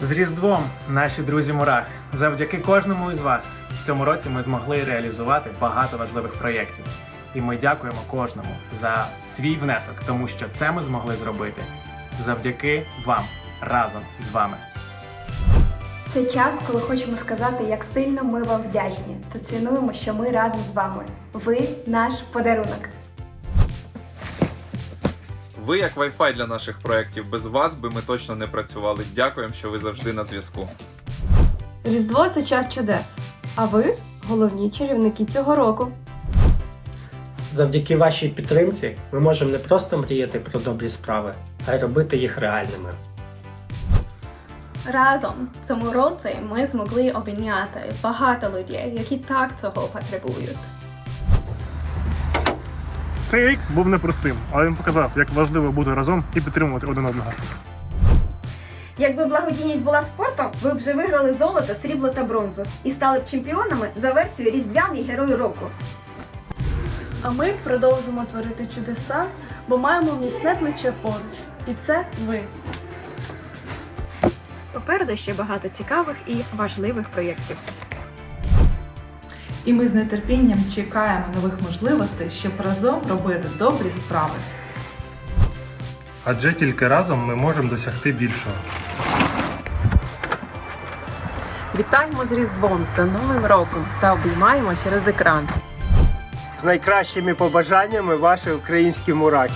З Різдвом, наші друзі Мурах! Завдяки кожному із вас в цьому році ми змогли реалізувати багато важливих проєктів. І ми дякуємо кожному за свій внесок, тому що це ми змогли зробити завдяки вам разом з вами. Це час, коли хочемо сказати, як сильно ми вам вдячні та цінуємо, що ми разом з вами. Ви наш подарунок. Ви як Wi-Fi для наших проєктів. Без вас би ми точно не працювали. Дякуємо, що ви завжди на зв'язку. Різдво це час чудес. А ви головні чарівники цього року. Завдяки вашій підтримці ми можемо не просто мріяти про добрі справи, а й робити їх реальними. Разом цьому році ми змогли обійняти багато людей, які так цього потребують. Цей рік був непростим, але він показав, як важливо бути разом і підтримувати один одного. Якби благодійність була спортом, ви б вже виграли золото, срібло та бронзу і стали б чемпіонами за версією Різдвяний герой року. А ми продовжимо творити чудеса, бо маємо міцне плече поруч. І це ви. Попереду ще багато цікавих і важливих проєктів. І ми з нетерпінням чекаємо нових можливостей, щоб разом робити добрі справи. Адже тільки разом ми можемо досягти більшого. Вітаємо з Різдвом та Новим роком та обіймаємо через екран. З найкращими побажаннями ваші українські мурахи.